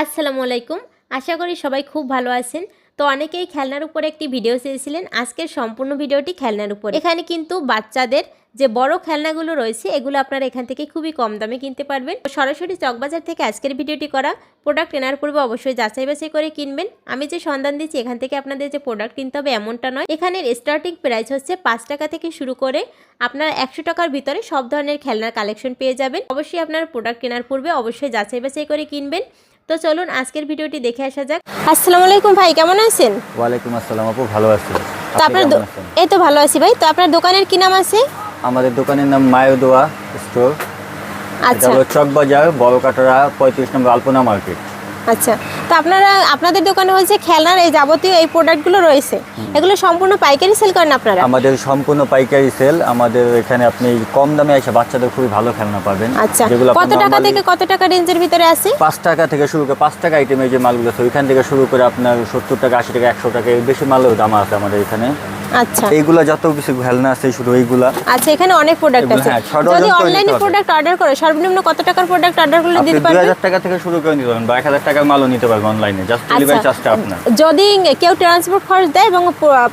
আসসালামু আলাইকুম। আশা করি সবাই খুব ভালো আছেন। তো অনেকেই খেলনার উপরে একটি ভিডিও চেয়েছিলেন। আজকের সম্পূর্ণ ভিডিওটি খেলনার উপর। এখানে কিন্তু বাচ্চাদের যে বড় খেলনাগুলো রয়েছে, এগুলো আপনারা এখান থেকে খুবই কম দামে কিনতে পারবেন। সরাসরি চকবাজার থেকে আজকের ভিডিওটি করা প্রোডাক্ট কেনার পূর্বে অবশ্যই যাচাই বাছাই করে কিনবেন। আমি যে সন্ধান দিচ্ছি, এখান থেকে আপনাদের যে প্রোডাক্ট কিনতে হবে এমনটা নয়। এখানের স্টার্টিং প্রাইস হচ্ছে পাঁচ টাকা থেকে শুরু করে আপনারা একশো টাকার ভিতরে সব ধরনের খেলনার কালেকশন পেয়ে যাবেন। অবশ্যই আপনার প্রোডাক্ট কেনার পূর্বে অবশ্যই যাচাই বাছাই করে কিনবেন। তো চলুন আজকের ভিডিওটি দেখে আসা যাক। আসসালামু আলাইকুম ভাই কেমন আছেন? ওয়ালাইকুম আসসালাম আপু ভালো আছি। তো আপনার দো- এই তো ভালো আছি ভাই তো আপনার দোকানের কি নাম আছে? আমাদের দোকানের নাম মায়োদোয়া স্টোর। এটা আচ্ছা। হলো চক বাজার বড় কাটরা পঁয়ত্রিশ নম্বর আলপনা মার্কেট। আচ্ছা তো আপনারা আপনাদের দোকানে হচ্ছে খেলনার এই যাবতীয় এই প্রোডাক্টগুলো রয়েছে। এগুলো সম্পূর্ণ পাইকারি সেল করেন আপনারা? আমাদের সম্পূর্ণ পাইকারি সেল আমাদের এখানে আপনি কম দামে এসে বাচ্চাদের খুবই ভালো খেলনা পাবেন। আচ্ছা যেগুলো কত টাকা থেকে কত টাকা রেঞ্জের ভিতরে আছে? পাঁচ টাকা থেকে শুরু করে পাঁচ টাকা আইটেমের যে মালগুলো আছে ওইখান থেকে শুরু করে আপনার সত্তর টাকা আশি টাকা একশো টাকা বেশি মালের দাম আছে আমাদের এখানে। আচ্ছা। এইগুলা যত কিছু খেলনা আছে শুধু এইগুলা। আচ্ছা এখানে অনেক প্রোডাক্ট আছে। হ্যাঁ, যদি অনলাইনে প্রোডাক্ট অর্ডার করে সর্বনিম্ন কত টাকার প্রোডাক্ট অর্ডার করলে দিতে পারবেন হাজার টাকা থেকে শুরু করে পারবেন বা এক হাজার টাকার মালও নিতে পারবেন অনলাইনে জাস্ট ডেলিভারি চার্জটা আপনার। যদি কেউ ট্রান্সপোর্ট খরচ দেয় এবং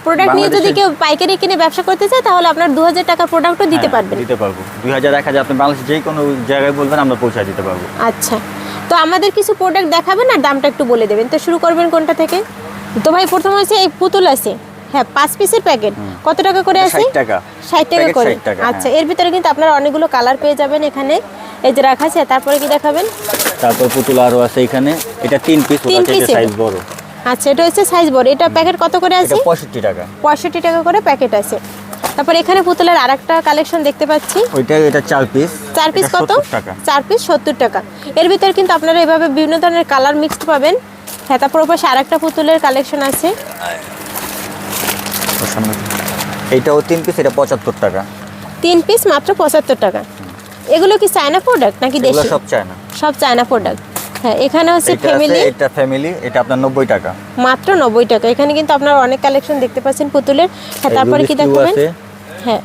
প্রোডাক্ট নিয়ে যদি কেউ পাইকারি কিনে ব্যবসা করতে চায় তাহলে আপনার দু হাজার টাকার প্রোডাক্টও দিতে হ্যাঁ, পারবেন। দিতে পারব। দুই হাজার এক হাজার আপনি বাংলাদেশে যে কোনো জায়গায় বলবেন আমরা পৌঁছায় দিতে পারব। আচ্ছা। তো আমাদের কিছু প্রোডাক্ট দেখাবেন আর দামটা একটু বলে দেবেন। তো শুরু করবেন কোনটা থেকে? তো ভাই প্রথম হচ্ছে এই পুতুল আছে। হ্যাঁ পাঁচ পিসের প্যাকেট কত টাকা করে আছে 60 টাকা। ষাট টাকা করে। আচ্ছা হ্যাঁ। এর ভিতরে কিন্তু আপনারা অনেকগুলো কালার পেয়ে যাবেন এখানে। এই যে রাখা আছে তারপরে কি দেখাবেন? তারপর পুতুল আরও আছে এখানে। এটা তিন পিস ওটা piece সাইজ বড়। আচ্ছা এটা হচ্ছে সাইজ বড়। এটা প্যাকেট কত করে আছে এটা পঁয়ষট্টি টাকা। পঁয়ষট্টি টাকা করে প্যাকেট আছে। তারপর এখানে পুতুলের আরেকটা কালেকশন দেখতে পাচ্ছি। ওইটা এটা চার পিস চার পিস কত? 70 চার পিস সত্তর টাকা। এর ভিতরে কিন্তু আপনারা এভাবে বিভিন্ন ধরনের কালার মিক্সড পাবেন। হ্যাঁ তারপর ওপাশে আরেকটা পুতুলের কালেকশন আছে। এইটাও তিন পিস এটা পঁচাত্তর টাকা। তিন পিস মাত্র পঁচাত্তর টাকা। এগুলো কি চায়না প্রোডাক্ট নাকি দেশি? সব চায় না সব চায়না প্রোডাক্ট হ্যাঁ এখানে হচ্ছে ফ্যামিলি এটা ফ্যামিলি এটা আপনার নব্বই টাকা। মাত্র নব্বই টাকা। এখানে কিন্তু আপনারা অনেক কালেকশন দেখতে পাচ্ছেন পুতুলের। হ্যাঁ তারপরে কি দেখাবেন। হ্যাঁ।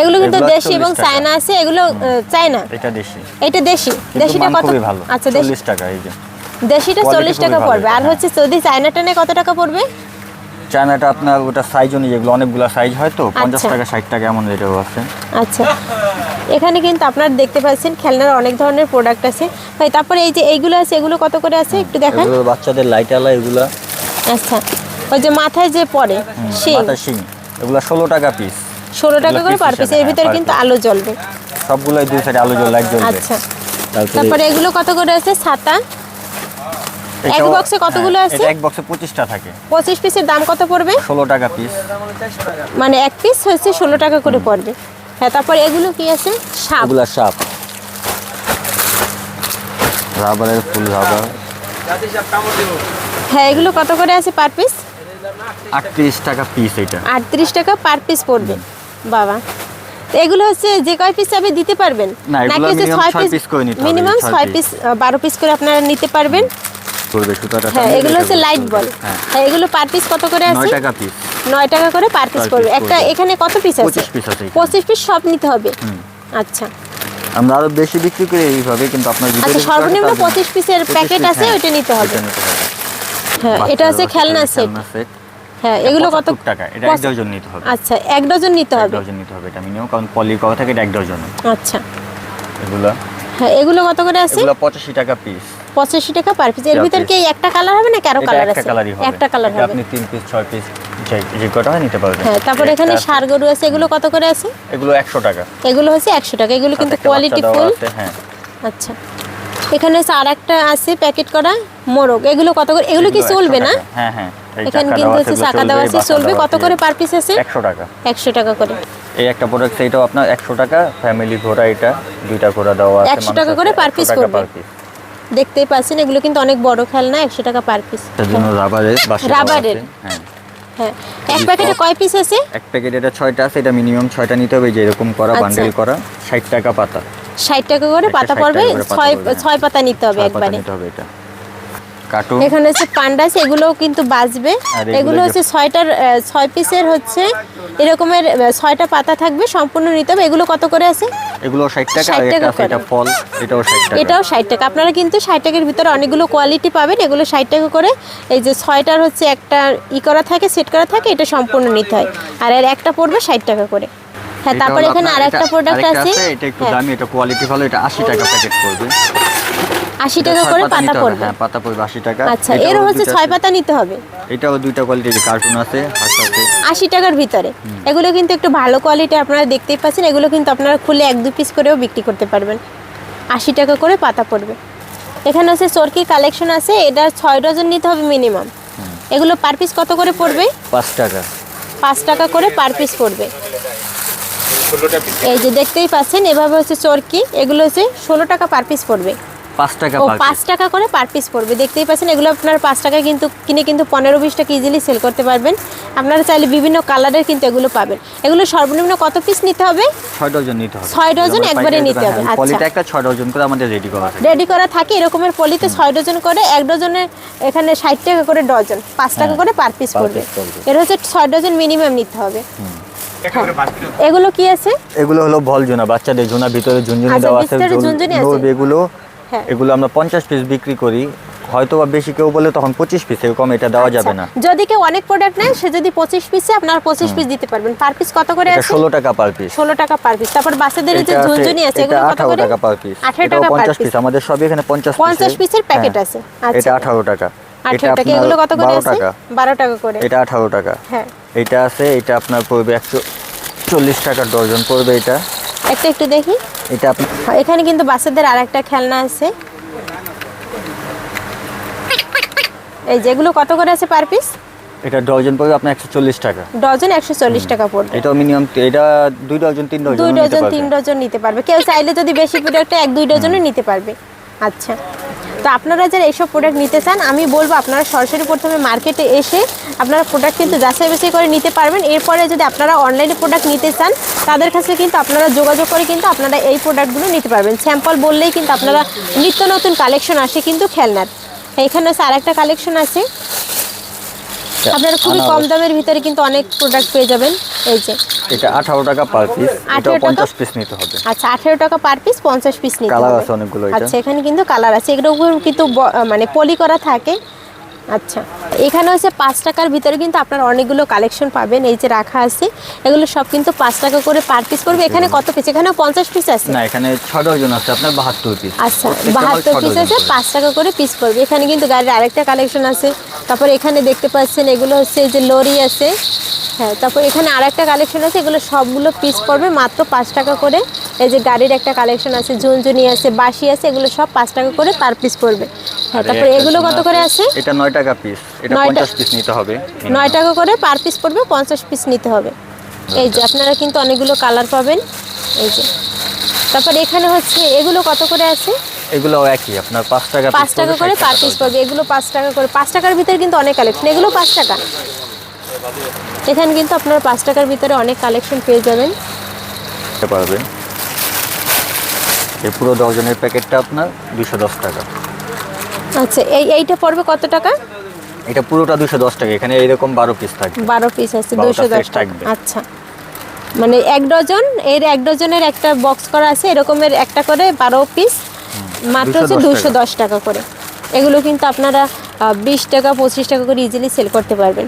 এগুলো কিন্তু দেশি এবং চায়না আছে এগুলো চায়না এটা দেশি। এটা দেশি। দেশিটা কত? আচ্ছা দেশি। চল্লিশ টাকা এই যে। দেশিটা Quality চল্লিশ খুবই টাকা পড়বে। আর। হচ্ছে যদি চায়নাটা নেয় কত টাকা পড়বে? চায়নাটা আপনার ওটা সাইজ অনুযায়ী যেগুলো অনেকগুলো সাইজ হয় তো পঞ্চাশ আচ্ছা। টাকা ষাট টাকা এমন রেটেও আছে। আচ্ছা। এখানে কিন্তু আপনারা দেখতে পাচ্ছেন খেলনার অনেক ধরনের প্রোডাক্ট আছে। ভাই তারপরে এই যে এইগুলো আছে এগুলো কত করে আছে? একটু দেখান। এগুলো বাচ্চাদের লাইট আলা এগুলা। আচ্ছা। ওই যে মাথায় যে পড়ে সেই। মাথা শিং। এগুলা ষোলো টাকা পিস ষোলো টাকা করে পার পিস এর ভিতরে কিন্তু আলো জ্বলবে। সবগুলোই দুই সাইডে আলো জ্বল লাইট জ্বলবে। আচ্ছা। তারপরে তারপরে এগুলো কত করে আছে? ছাতা এক এ কতগুলো হ্যাঁ, আছে? এক বক্সে পঁচিশটা থাকে। পঁচিশ পিসের দাম কত পড়বে? ষোলো টাকা পিস মানে এক পিস হচ্ছে ষোলো টাকা করে পড়বে। হ্যাঁ তারপর এগুলো কি আছে? সাপ। এগুলা সাপ। রাবারের ফুল রাবার। হ্যাঁ এগুলো কত করে আছে পার পিস আটত্রিশ টাকা পিস এটা। আটত্রিশ টাকা পার পিস পড়বে। বাবা। এগুলো হচ্ছে যে কয় পিস আপনি দিতে পারবেন? না, এগুলো হচ্ছে ছয় হবে, মিনিমাম ছয় পিস বারো পিস করে আপনারা নিতে পারবেন। করবে সুতাটা হ্যাঁ এগুলো হচ্ছে লাইট বল হ্যাঁ। হ্যাঁ এগুলো পার পিস কত করে আছে? নয় টাকা পিস নয় টাকা করে পার পিস করবে একটা এখানে কত পিস আছে? 25 piece আছে এখানে। পঁচিশ পিস সব নিতে হবে। আচ্ছা। আমরা আরও বেশি বিক্রি করি এইভাবে কিন্তু আপনার আচ্ছা সর্বনিম্ন তার জন্য- পঁচিশ পিসের প্যাকেট আছে হ্যাঁ, ওইটা নিতে হবে। হ্যাঁ এটা বাচ্চাদের খেলনা সেট। হ্যাঁ এগুলো কত? টাকা এটা এক ডজন নিতে হবে। আচ্ছা এক ডজন নিতে এক হবে। ডজন নিতে হবে এটা মিনিমাম কারণ পলি করা থাকে এক ডজন। আচ্ছা। এগুলো? হ্যাঁ এগুলো কত করে আছে? এগুলা পঁচাশি টাকা পিস পঁচাশি টাকা পার পিস এর ভিতর কি একটা কালার হবে না কারও কালার আছে? একটা কালার হবে। আপনি তিন পিস ছয় পিস যে কটা নিতে পারবেন। হ্যাঁ তারপর এখানে সার গরু আছে এগুলো কত করে আছে? এগুলো একশো টাকা। এগুলো হচ্ছে একশো টাকা। এগুলো কিন্তু কোয়ালিটি ফুল হ্যাঁ। আচ্ছা। এখানে হচ্ছে আর একটা আছে প্যাকেট করা মোরগ। এগুলো কত করে? এগুলো কি চলবে না? হ্যাঁ হ্যাঁ। এখানে কিন্তু হচ্ছে চাকা দেওয়া আছে চলবে। কত করে পার পিস আছে? একশো টাকা। একশো টাকা করে। এই একটা প্রোডাক্ট এটাও আপনার একশো টাকা ফ্যামিলি ঘোড়া এটা দুইটা ঘোড়া দেওয়া আছে 100 টাকা করে 100 piece করবে। দেখতেই পাচ্ছেন এগুলো কিন্তু অনেক বড় খেলনা একশো টাকা পার পিস রাবারের রাবারের। হ্যাঁ। হ্যাঁ। এক প্যাকেটে কয় পিস আছে? এক প্যাকেট এটা ছয়টা আছে এটা মিনিমাম ছয়টা নিতে হবে যে এরকম করা আচ্ছা। বান্ডেল করা ষাট টাকা পাতা। ষাট টাকা করে পাতা পড়বে ছয় হ্যাঁ। ছয় পাতা নিতে হবে একবারে। নিতে হবে এটা। কার্টুন এখানে হচ্ছে পান্ডা আছে এগুলোও কিন্তু বাজবে। এগুলো হচ্ছে ছয়টার ছয় পিসের হচ্ছে এরকমের ছয়টা পাতা থাকবে সম্পূর্ণ নিতে হবে। এগুলো কত করে আছে? এগুলো ষাট টাকা আর একটা এটা ফল এটাও ষাট টাকা। এটাও ষাট টাকা। আপনারা কিন্তু ষাট টাকার ভিতরে অনেকগুলো কোয়ালিটি পাবেন। এগুলো ষাট টাকা করে। এই যে ছয়টার হচ্ছে একটা ই করা থাকে সেট করা থাকে এটা সম্পূর্ণ নিতে হয়। আর এর একটা পড়বে ষাট টাকা করে। হ্যাঁ তারপরে এখানে আপনার আরেকটা প্রোডাক্ট আছে। এটা একটু হ্যাঁ, দামি এটা কোয়ালিটি ভালো এটা আশি টাকা প্যাকেট পড়বে। আশি এটা টাকা করে পাতা পড়বে। হ্যাঁ পাতা পড়বে আশি টাকা। আচ্ছা এর হচ্ছে ছয় পাতা নিতে হবে। এটাও দুইটা কোয়ালিটির কার্টুন আছে আছে আশি টাকার ভিতরে। এগুলো কিন্তু একটু ভালো কোয়ালিটি আপনারা দেখতেই পাচ্ছেন। এগুলো কিন্তু আপনারা খুলে এক দু পিস করেও বিক্রি করতে পারবেন। আশি টাকা করে পাতা পড়বে। এখানে হচ্ছে চরকির কালেকশন আছে। এটা ছয় ডজন নিতে হবে মিনিমাম এগুলো পার পিস কত করে পড়বে? পাঁচ টাকা। পাঁচ টাকা করে পার পিস পড়বে। এই যে দেখতেই পাচ্ছেন এভাবে হচ্ছে চরকি। এগুলো হচ্ছে ষোলো টাকা পার পিস পড়বে। পাঁচ টাকা ও পার পাঁচ টাকা করে পার পিস পড়বে। দেখতেই পাচ্ছেন এগুলো আপনার পাঁচ টাকায় কিন্তু কিনে কিন্তু পনেরো বিশ টাকা ইজিলি সেল করতে পারবেন। আপনারা চাইলে বিভিন্ন কালারের কিন্তু এগুলো পাবেন। এগুলো সর্বনিম্ন কত পিস নিতে হবে? ছয় ডজন নিতে হবে। ছয় ডজন একবারে নিতে হবে, আচ্ছা। পলিতে একটা ছয় ডজন করে আমাদের রেডি করা থাকে। রেডি করা থাকে এরকমের পলিতে ছয় ডজন করে এক ডজনের এখানে ষাট টাকা করে ডজন পাঁচ টাকা হ্যাঁ, করে পার পিস পড়বে। এর হচ্ছে ছয় ডজন মিনিমাম নিতে হবে। হ্যাঁ। এগুলো কি আছে? এগুলো হলো বল জোনা বাচ্চাদের জোনা ভিতরে ঝুনঝুনি আচ্ছা, দেওয়া আছে ঝুনঝুনি আছে? এগুলো। এগুলো আমরা পঞ্চাশ পিস বিক্রি করি। হয়তো বা বেশি কেউ বলে তখন পঁচিশ পিস এরকম এটা দেওয়া যাবে না। আচ্ছা, যদি কেউ অনেক প্রোডাক্ট নেয় সে যদি পঁচিশ পিসে আপনার পঁচিশ পিস দিতে পারবেন। পার পিস কত করে আছে? ষোলো টাকা পার পিস ষোলো টাকা পার পিস তারপর বাচ্চাদের যে ঝুনঝুনি আছে এগুলো কত করে? টাকা পার পিস আঠারো টাকা পঞ্চাশ পিস আমাদের সব এখানে পঞ্চাশ 50 পিসের প্যাকেট হ্যাঁ। আছে। আচ্ছা। এটা আঠারো টাকা। আঠারো টাকা। এগুলো কত করে আছে? বারো টাকা করে। এটা আঠারো টাকা। হ্যাঁ। এটা আছে এটা আপনার পড়বে একশো চল্লিশ টাকা ডজন পড়বে এটা। একটা একটু দেখি। এটা আপনি হ্যাঁ, এখানে কিন্তু বাচ্চাদের আর একটা খেলনা আছে। এই যেগুলো কত করে আছে পার পিস এটা ডজন পড়বে আপনার একশো চল্লিশ টাকা। ডজন একশো চল্লিশ টাকা পড়বে। এটা মিনিমাম এটা দুই ডজন তিন ডজন দুই ডজন তিন ডজন নিতে পারবে। কেউ চাইলে যদি বেশি প্রোডাক্ট এক দুই ডজনও নিতে পারবে। আচ্ছা। তো আপনারা যারা এইসব প্রোডাক্ট নিতে চান, আমি বলব আপনারা সরাসরি প্রথমে মার্কেটে এসে আপনারা প্রোডাক্ট কিন্তু যাচাই বাছাই করে নিতে পারবেন। এরপরে যদি আপনারা অনলাইনে প্রোডাক্ট নিতে চান, তাদের কাছে কিন্তু আপনারা যোগাযোগ করে কিন্তু আপনারা এই প্রোডাক্টগুলো নিতে পারবেন। স্যাম্পল বললেই কিন্তু আপনারা নিত্য নতুন কালেকশন আসে কিন্তু খেলনার। এখানে হচ্ছে আরেকটা কালেকশন আছে। আপনারা খুবই কম দামের ভিতরে কিন্তু অনেক প্রোডাক্ট পেয়ে যাবেন। এই যে। এটা আঠারো টাকা পার পিস এটা 50 পিস নিতে হবে। আচ্ছা আঠেরো টাকা পার পিস পঞ্চাশ পিস নিতে হবে। কালার আছে অনেকগুলো এটা। আচ্ছা এখানে কিন্তু কালার আছে। এগুলো কিন্তু মানে পলি করা থাকে। আচ্ছা এখানে হচ্ছে পাঁচ টাকার ভিতরে কিন্তু আপনার অনেকগুলো কালেকশন পাবেন এই যে রাখা আছে এগুলো সব কিন্তু পাঁচ টাকা করে পার পিস করবে। এখানে কত পিস এখানে পঞ্চাশ পিস আছে। না এখানে ডজন আছে আপনার বাহাত্তর পিস আচ্ছা বাহাত্তর পিস আছে পাঁচ টাকা করে পিস করবে। এখানে কিন্তু গাড়ির আরেকটা কালেকশন আছে। তারপর এখানে দেখতে পাচ্ছেন এগুলো হচ্ছে এই যে লরি আছে। হ্যাঁ তারপর এখানে আর একটা কালেকশন আছে এগুলো সবগুলো পিস পড়বে মাত্র পাঁচ টাকা করে। এই যে গাড়ির একটা কালেকশন আছে ঝুনঝুনি আছে বাঁশি আছে এগুলো সব পাঁচ টাকা করে পার পিস পড়বে হ্যাঁ তারপর এগুলো কত করে আছে এটা নয় টাকা পিস এটা নয় টা- পঞ্চাশ পিস নিতে হবে। নয় টাকা করে পার পিস পড়বে পঞ্চাশ পিস নিতে হবে। এই যে আপনারা কিন্তু অনেকগুলো কালার পাবেন। এই যে। তারপর এখানে হচ্ছে এগুলো কত করে আছে এগুলো একই আপনার পাঁচ টাকা পাঁচ piece টাকা করে পার পিস পড়বে এগুলো পাঁচ টাকা করে। পাঁচ টাকার ভিতরে কিন্তু অনেক কালেকশন এগুলো পাঁচ টাকা। এখানে কিন্তু আপনারা পাঁচ টাকার ভিতরে অনেক কালেকশন পেয়ে যাবেন। পারবেন। এই পুরো ডজনের প্যাকেটটা আপনার দুশো দশ টাকা। আচ্ছা এই এইটা পড়বে কত টাকা? এটা পুরোটা দুশো দশ টাকা এখানে এইরকম বারো পিস থাকবে। বারো পিস আছে দুশো দশ টাকা। আচ্ছা। মানে এক ডজন এর এক ডজনের একটা বক্স করা আছে এরকমের একটা করে বারো পিস মাত্র 210 হচ্ছে দুশো দশ টাকা করে। এগুলো কিন্তু আপনারা বিশ টাকা পঁচিশ টাকা করে ইজিলি সেল করতে পারবেন।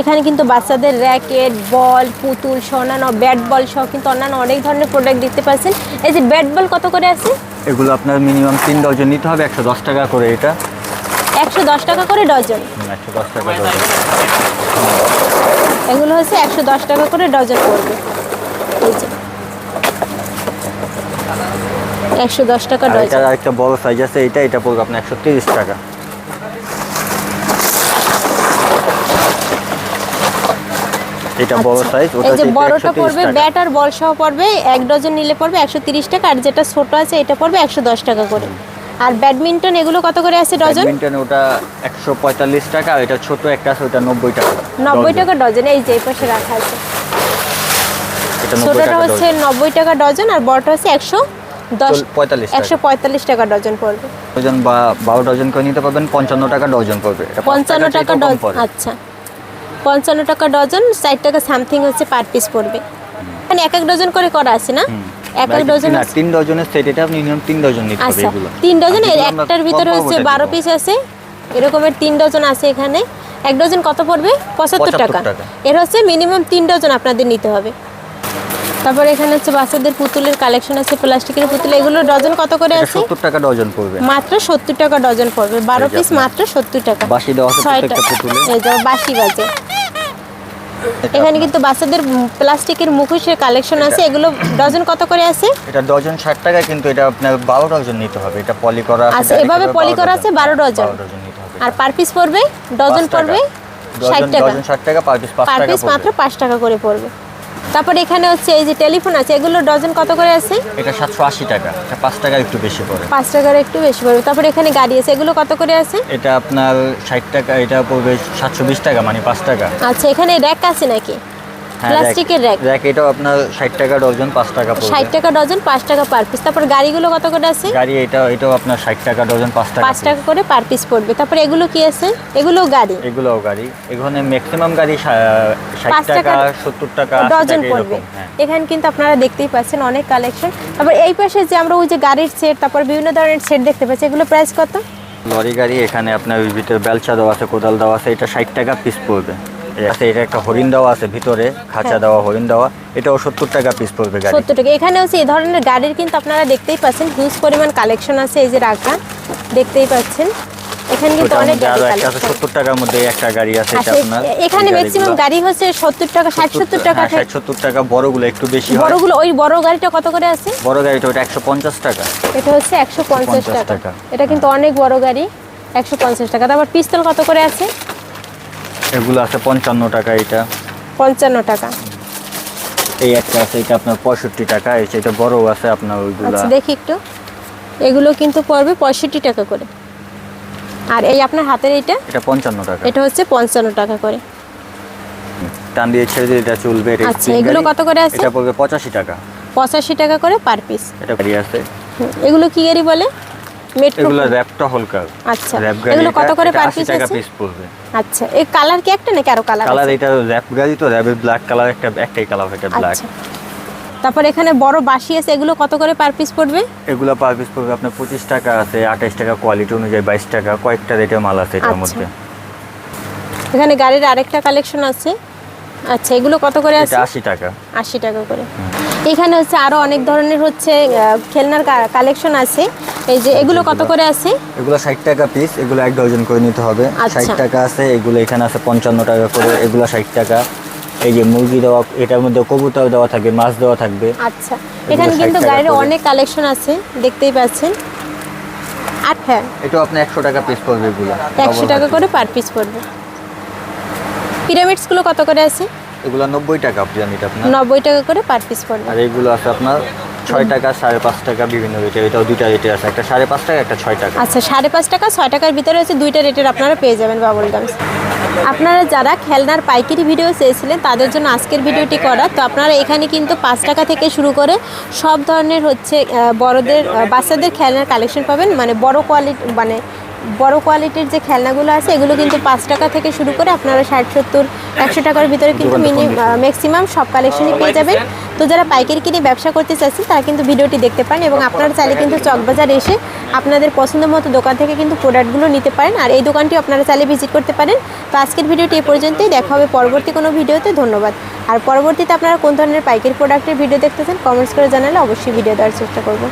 এখানে কিন্তু বাচ্চাদের র্যাকেট বল পুতুল সোনান ব্যাট বল সহ কিন্তু অন্যান্য অনেক ধরনের প্রোডাক্ট দেখতে পাচ্ছেন। এই যে ব্যাট বল কত করে আছে? এগুলো আপনার মিনিমাম তিন ডজন নিতে হবে একশো দশ টাকা করে এটা। একশো দশ টাকা করে ডজন? একশো দশ টাকা ডজন এগুলো হচ্ছে একশো দশ টাকা করে ডজন পড়বে। এই যে। একশো দশ টাকা আর ডজন। এটার আরেকটা বড় সাইজ আছে এটা এটা পড়বে আপনার একশো তিরিশ টাকা। এটা বড় আচ্ছা। সাইজ ওটা যে বড়টা পড়বে ব্যাট আর বল সহ পড়বে এক ডজন নিলে পড়বে একশো তিরিশ টাকা আর যেটা ছোট আছে এটা পড়বে একশো দশ টাকা করে। আর ব্যাডমিন্টন এগুলো কত করে আছে ডজন? ব্যাডমিন্টন ওটা একশো পঁয়তাল্লিশ টাকা আর এটা ছোট একটা আছে ওটা নব্বই টাকা। নব্বই ডজন। টাকা ডজন এই যে পাশে রাখা আছে। ছোটটা হচ্ছে ডজন। নব্বই টাকা ডজন আর বড়টা হচ্ছে একশো দশ চল- পঁয়তাল্লিশ টাকা। একশো পঁয়তাল্লিশ টাকা ডজন পড়বে। ডজন বা বারো ডজন করে নিতে পারবেন পঞ্চান্ন টাকা ডজন পড়বে। এটা পাঁচ পঞ্চান্ন টাকা ডজন আচ্ছা। পঞ্চান্ন টাকা ডজন ষাট টাকা সামথিং হচ্ছে পার পিস পড়বে। মানে এক এক ডজন করে করা আছে না? এক এক ডজন না, তিন ডজনের সেট এটা আপনি তিন ডজন নিতে হবে আচ্ছা এগুলো। তিন ডজন এর একটার ভিতরে হচ্ছে বারো পিস আছে এরকমের তিন ডজন আছে এখানে। এক ডজন কত পড়বে? পঁচাত্তর টাকা। এর হচ্ছে মিনিমাম তিন ডজন আপনাদের নিতে হবে। তারপর এখানে হচ্ছে বাচ্চাদের পুতুলের কালেকশন আছে প্লাস্টিকের পুতুল এগুলো ডজন কত করে আছে? সত্তর টাকা ডজন পড়বে। মাত্র সত্তর টাকা ডজন পড়বে। বারো এই যে পিস মাত্র সত্তর টাকা। বাঁশি দেওয়া আছে প্রত্যেকটা পুতুলে। এই যে বাসি বাজে। এখানে কিন্তু বাচ্চাদের প্লাস্টিকের মুখোশের কালেকশন আছে। এগুলো ডজন কত করে আছে? এটা ডজন ষাট টাকা কিন্তু এটা আপনার বারো ডজন নিতে হবে। এটা পলি করা আছে আচ্ছা, এভাবে পলি করা আছে 12 ডজন। ডজন নিতে হবে। আর পার পিস পড়বে? ডজন পড়বে ষাট ডজন টাকা। ডজন ষাট টাকা পার পিস 5 টাকা পার পিস মাত্র পড়বে পাঁচ টাকা করে পড়বে। তারপর এখানে হচ্ছে এই যে টেলিফোন আছে এগুলো ডজন কত করে আছে? এটা সাতশো আশি টাকা। এটা 5 টাকা একটু বেশি পড়ে। পাঁচ টাকার একটু বেশি পড়বে তারপর এখানে গাড়ি আছে এগুলো কত করে আছে? এটা আপনার ষাট টাকা এটা পড়বে সাতশো বিশ টাকা মানে 5 টাকা। আচ্ছা এখানে র্যাক আছে নাকি? প্লাস্টিকের র্যাক র্যাক এটাও আপনার ষাট টাকা ডজন পাঁচ টাকা ষাট পড়বে টাকা ডজন পাঁচ টাকা পার পিস তারপর গাড়িগুলো কত করে আছে? গাড়ি এটা এটাও আপনার ষাট টাকা ডজন পাঁচ টাকা পাঁচ piece। টাকা করে পার পিস পড়বে। তারপর এগুলো কি আছে? এগুলো গাড়ি। এগুলোও গাড়ি। এখানে ম্যাক্সিমাম গাড়ি ষাট পাঁচ টাকা টাকা সত্তর টাকা ডজন পড়বে। হ্যাঁ। এখানে কিন্তু আপনারা দেখতেই পাচ্ছেন অনেক কালেকশন তারপর এই পাশে যে আমরা ওই যে গাড়ির সেট তারপর বিভিন্ন ধরনের সেট দেখতে পাচ্ছি। এগুলো প্রাইস কত? লরি গাড়ি এখানে আপনার ভিতরে বেলচা দেওয়া আছে কোদাল দেওয়া আছে এটা ষাট টাকা পিস পড়বে। আছে এটা একটা হরিণ দেওয়া আছে ভিতরে খাঁচা হ্যাঁ। দেওয়া হরিণ দেওয়া। এটাও সত্তর টাকা পিস পড়বে গাড়ি সত্তর টাকা। এখানে হচ্ছে এই ধরনের গাড়ির কিন্তু আপনারা দেখতেই পাচ্ছেন হিউজ পরিমাণ কালেকশন আছে এই যে রাখা। দেখতেই পাচ্ছেন। এখানে কিন্তু অনেক গাড়ি একটা আছে কালেকশন সত্তর টাকার মধ্যে একটা গাড়ি আছে এটা আচ্ছা আপনার এখানে ম্যাক্সিমাম গাড়ি হচ্ছে সত্তর টাকা ষাট সত্তর টাকা বড়গুলো একটু বেশি হয়। বড়গুলো ওই বড় গাড়িটা কত করে আছে? বড় গাড়িটা ওটা একশো পঞ্চাশ টাকা। এটা হচ্ছে একশো পঞ্চাশ টাকা। টাকা। এটা কিন্তু অনেক বড় গাড়ি একশো পঞ্চাশ টাকা। তারপর পিস্তল কত করে আছে? এগুলো আছে পঞ্চান্ন টাকা এটা। পঞ্চান্ন টাকা। এই একটা আছে এটা আপনার পঁয়ষট্টি টাকা এই এটা বড় আছে আপনার ওইগুলো। আচ্ছা দেখি একটু। এগুলো কিন্তু পড়বে পঁয়ষট্টি টাকা করে। আর এই আপনার হাতের এইটা? এটা পঞ্চান্ন টাকা। এটা হচ্ছে পঞ্চান্ন টাকা করে। টান দিয়ে ছেড়ে দিয়ে এটা চলবে আচ্ছা, এগুলো কত করে আছে? এটা পড়বে পঁচাশি টাকা। পঁচাশি টাকা করে পার পিস। এটা গাড়ি আছে। এগুলো কি গাড়ি বলে? এগুলো র্যাপটা হলকা। আচ্ছা। এগুলো কত করে পার পিস টাকা পিস পড়বে। আচ্ছা। এই কালার কি একটা নাকি আরও কালার কালার এটা র্যাপ গাড়ি তো র্যাপের ব্ল্যাক কালার একটা একটাই কালার এটা ব্ল্যাক আচ্ছা। তারপর এখানে বড় বাসি আছে এগুলো কত করে পার পিস পড়বে? এগুলো পার পিস পড়বে আপনার পঁচিশ টাকা আছে আঠাশ টাকা কোয়ালিটি অনুযায়ী বাইশ টাকা কয়েকটা রেটের মাল আছে এটার আচ্ছা। মধ্যে। এখানে গাড়ির আরেকটা কালেকশন আছে। আচ্ছা এগুলো কত করে আছে? এটা আশি টাকা। আশি টাকা করে। এখানে হচ্ছে আরও অনেক ধরনের হচ্ছে খেলনার কালেকশন আছে। এই যে এগুলো কত করে আছে? এগুলো ষাট টাকা পিস এগুলো এক ডজন করে নিতে হবে। আচ্ছা। ষাট টাকা আছে এগুলো এখানে আছে পঞ্চান্ন টাকা করে এগুলো ষাট টাকা। এই যে মুরগি দেওয়া এটার মধ্যে কবুতর দেওয়া থাকবে মাছ দেওয়া থাকবে। আচ্ছা। এখানে কিন্তু গাড়ির অনেক কালেকশন আছে দেখতেই পাচ্ছেন। আর হ্যাঁ। এটাও আপনার একশো টাকা পিস পড়বে এগুলো। একশো টাকা করে পার পিস পড়বে। পিরামিডসগুলো কত করে আছে? এগুলো নব্বই টাকা পিরামিড আপনার। নব্বই টাকা করে পার পিস পড়বে। আর এইগুলো আছে আপনার ছয় টাকা সাড়ে পাঁচ টাকা বিভিন্ন রেটে এটাও দুইটা রেটে আছে। একটা সাড়ে পাঁচ টাকা একটা ছয় টাকা। আচ্ছা সাড়ে পাঁচ টাকা ছয় টাকার ভিতরে হচ্ছে দুইটা রেটের আপনারা পেয়ে যাবেন বাবুল গামস আপনারা যারা খেলনার পাইকারি ভিডিও চেয়েছিলেন তাদের জন্য আজকের ভিডিওটি করা। তো আপনারা এখানে কিন্তু পাঁচ টাকা থেকে শুরু করে সব ধরনের হচ্ছে বড়দের বাচ্চাদের খেলনার কালেকশন পাবেন। মানে বড় কোয়ালিটি মানে বড় কোয়ালিটির যে খেলনাগুলো আছে এগুলো কিন্তু পাঁচ টাকা থেকে শুরু করে আপনারা ষাট সত্তর একশো টাকার ভিতরে কিন্তু মিনি ম্যাক্সিমাম সব কালেকশনই পেয়ে যাবেন। তো যারা পাইকারি কিনে ব্যবসা করতে চাচ্ছেন তারা কিন্তু ভিডিওটি দেখতে পারেন এবং আপনারা চাইলে কিন্তু চকবাজার এসে আপনাদের পছন্দ মতো দোকান থেকে কিন্তু প্রোডাক্টগুলো নিতে পারেন। আর এই দোকানটি আপনারা চাইলে ভিজিট করতে পারেন। তো আজকের ভিডিওটি এ পর্যন্তই। দেখা হবে পরবর্তী কোনো ভিডিওতে। ধন্যবাদ। আর পরবর্তীতে আপনারা কোন ধরনের পাইকারি প্রোডাক্টের ভিডিও দেখতে চান কমেন্টস করে জানালে অবশ্যই ভিডিও দেওয়ার চেষ্টা করব।